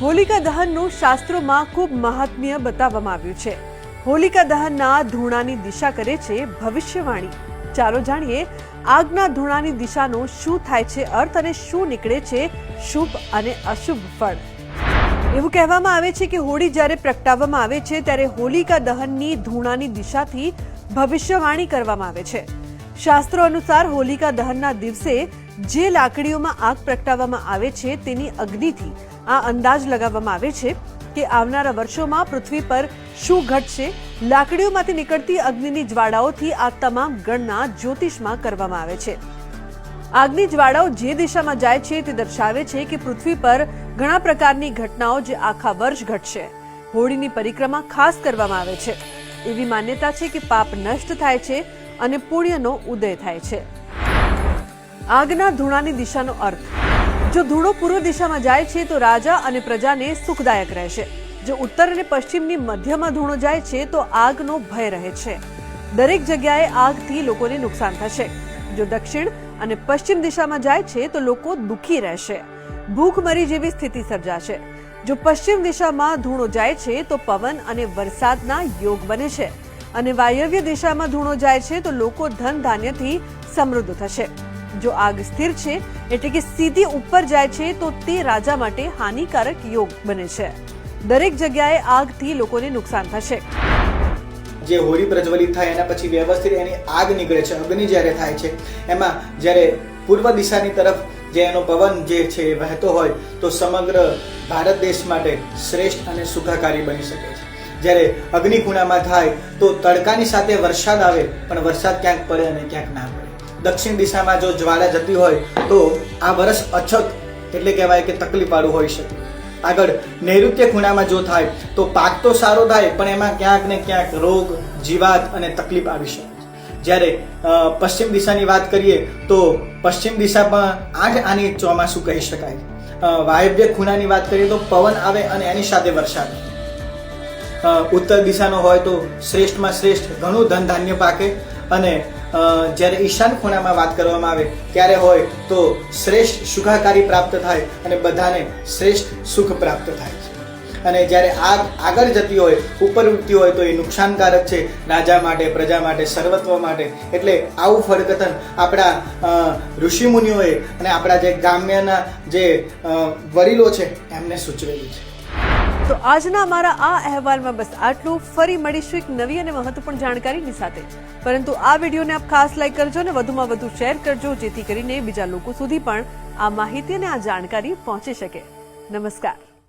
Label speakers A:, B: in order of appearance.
A: હોલિકા દહનનું શાસ્ત્રોમાં ખૂબ મહાત્મ્ય બતાવવામાં આવ્યું છે. હોલિકા દહનના ધૂણાની દિશા કરે છે ભવિષ્યવાણી. ચાલો જાણીએ આગના ધૂણાની દિશાનો શું થાય છે અર્થ અને શું નીકળે છે શુભ અને અશુભ ફળ. એવું કહેવામાં આવે છે કે હોળી જ્યારે પ્રગટાવવામાં આવે છે ત્યારે હોલિકા દહનની ધૂણાની દિશાથી ભવિષ્યવાણી કરવામાં આવે છે. શાસ્ત્રો અનુસાર હોલિકા દહનના દિવસે જે લાકડીઓમાં આગ પ્રગટાવવામાં આવે છે તેની અગ્નિથી આ અંદાજ લગાવવામાં આવે છે કે આવનારા વર્ષોમાં પૃથ્વી પર શું ઘટશે, લાકડીઓમાંથી નીકળતી અગ્નિની જ્વાળાઓથી આ તમામ ગણના જ્યોતિષમાં કરવામાં આવે છે. આગની જ્વાળાઓ જે દિશામાં જાય છે તે દર્શાવે છે કે પૃથ્વી પર ઘણા પ્રકારની ઘટનાઓ જે આખા વર્ષ ઘટશે. હોળીની પરિક્રમા ખાસ કરવામાં આવે છે. એવી માન્યતા છે કે પાપ નષ્ટ થાય છે અને પુણ્યનો ઉદય થાય છે. આગના ધૂણાની દિશાનો અર્થ. જો ધૂણો પૂર્વ દિશામાં જાય છે, તો રાજા અને પ્રજાને સુખદાયક રહેશે. જો ઉત્તર અને પશ્ચિમની મધ્યમાં ધૂણો જાય છે, તો આગનો ભય રહે છે. દરેક જગ્યાએ આગથી લોકોને નુકસાન થશે. જો દક્ષિણ અને પશ્ચિમ દિશામાં જાય છે, તો લોકો દુઃખી રહેશે. ભૂખમરી જેવી સ્થિતિ સર્જાશે. જો પશ્ચિમ દિશામાં ધૂણો જાય છે, તો પવન અને વરસાદના યોગ બને છે. અને વાયવ્ય દિશામાં ધૂણો જાય છે, તો લોકો ધન ધાન્યથી સમૃદ્ધ થશે. જો આગ સ્થિર છે, એટલે કે સીધી ઉપર જાય છે, તો તે રાજા માટે હાનિકારક યોગ બને છે. દરેક જગ્યાએ આગથી લોકોને નુકસાન થશે.
B: જે હોળી પ્રજ્વલિત થાય, એના પછી વ્યવસ્થિત એની આગ નીકળે છે, અગ્નિ જ્યારે થાય છે, એમાં જ્યારે પૂર્વ દિશાની તરફ જે એનો પવન જે છે એ વહેતો હોય, તો સમગ્ર ભારત દેશ માટે શ્રેષ્ઠ અને સુખાકારી બની શકે છે. જ્યારે અગ્નિ ખૂણામાં થાય, તો તડકાની સાથે વરસાદ આવે, પણ વરસાદ ક્યાંક પડે અને ક્યાંક ના પડે. દક્ષિણ દિશામાં જો જ્વાળા જતી હોય તો આ વર્ષ અછત એટલે કહેવાય કે તકલીફવાળું હોય છે. આગળ, નૈઋત્ય ખૂણામાં જો થાય તો પાક તો સારો થાય, પણ એમાં ક્યાંક ને ક્યાંક રોગ, જીવાત અને તકલીફ આવી શકે જ્યારે પશ્ચિમ દિશાની વાત કરીએ તો પશ્ચિમ દિશામાં આઠ આની ચોમાસું કહી શકાય. વાયવ્ય ખૂણાની વાત કરીએ તો પવન આવે અને એની સાથે વરસાદ. ઉત્તર દિશાનો હોય તો શ્રેષ્ઠમાં શ્રેષ્ઠ ઘણું ધન ધાન્ય પાકે અને જ્યારે ઈશાન ખૂણામાં વાત કરવામાં આવે ત્યારે હોય તો શ્રેષ્ઠ સુખાકારી પ્રાપ્ત થાય અને બધાને શ્રેષ્ઠ સુખ પ્રાપ્ત થાય છે. અને જ્યારે આગ આગળ જતી હોય, ઉપર ઉઠતી હોય તો એ નુકસાનકારક છે રાજા માટે, પ્રજા માટે, સર્વત્વ માટે. એટલે આવું ફરકથન આપણા ઋષિમુનિઓએ અને આપણા જે ગ્રામ્યના જે વડીલો છે એમને સૂચવેલું છે.
A: તો આજના અમારા આ અહેવાલમાં બસ આટલું. ફરી મળીશું એક નવી અને મહત્વપૂર્ણ જાણકારીની સાથે. પરંતુ આ વિડીયોને આપ ખાસ લાઈક કરજો અને વધુમાં વધુ શેર કરજો, જેથી કરીને બીજા લોકો સુધી પણ આ માહિતી અને આ જાણકારી પહોંચી શકે. નમસ્કાર.